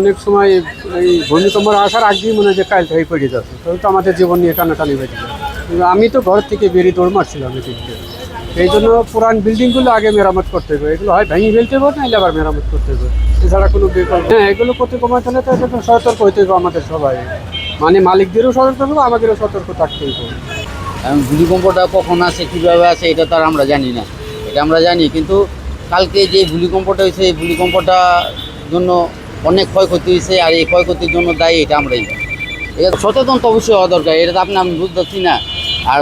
অনেক সময় এই ভূমিকম্প আসার আগেই মনে হয় যে কাল হয়ে পড়ে যাচ্ছে তখন তো আমাদের জীবন নিয়ে টানাটানি বেঁচে কিন্তু আমি তো ঘর থেকে বেরিয়ে দৌড় মারছিলাম এদিকে। এই জন্য পুরান বিল্ডিংগুলো আগে মেরামত করতে হবে। এগুলো হয় ভেঙে ফেলতে হবে নাহলে আবার মেরামত করতে হবে। এছাড়া কোনো বিকল্প হ্যাঁ এগুলো করতে কমাতে হলে তো তো সতর্ক হতে হবে আমাদের সবাই। মানে মালিকদেরও সতর্ক হবে, আমাদেরও সতর্ক থাকতেই হবে। ভূমিকম্পটা কখন আসে, কীভাবে আসে, এটা তো আর আমরা জানি না। এটা আমরা জানি, কিন্তু কালকে যে ভূমিকম্পটা হয়েছে, এই ভূমিকম্পটা জন্য অনেক ক্ষয়ক্ষতি হয়েছে আর এই ক্ষয়ক্ষতির জন্য দায়ী এটা আমরাই। এটা সচেতন তো অবশ্যই হওয়া দরকার, এটা তো আপনি আমি বুঝতেছি না। আর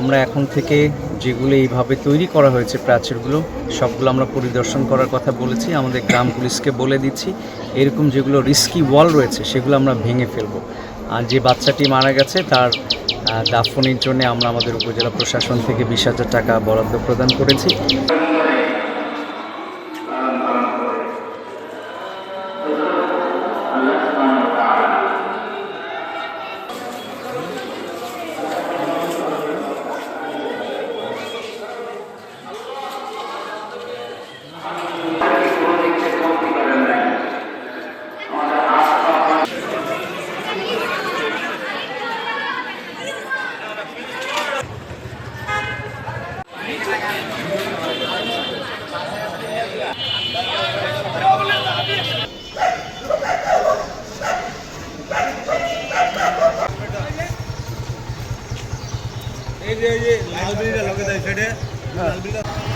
আমরা এখন থেকে যেগুলো এইভাবে তৈরি করা হয়েছে প্রাচীরগুলো, সবগুলো আমরা পরিদর্শন করার কথা বলেছি, আমাদের গ্রাম পুলিশকে বলে দিচ্ছি, এরকম যেগুলো রিস্কি ওয়াল রয়েছে, সেগুলো আমরা ভেঙে ফেলব। আর যে বাচ্চাটি মারা গেছে, তার দাফনের জন্য আমরা আমাদের উপজেলা প্রশাসন থেকে বিশ হাজার টাকা বরাদ্দ প্রদান করেছি। এই যে এই যে লাইব্রেরিটা লগে দেয় সেটা হ্যাঁ। লাইব্রেরিটা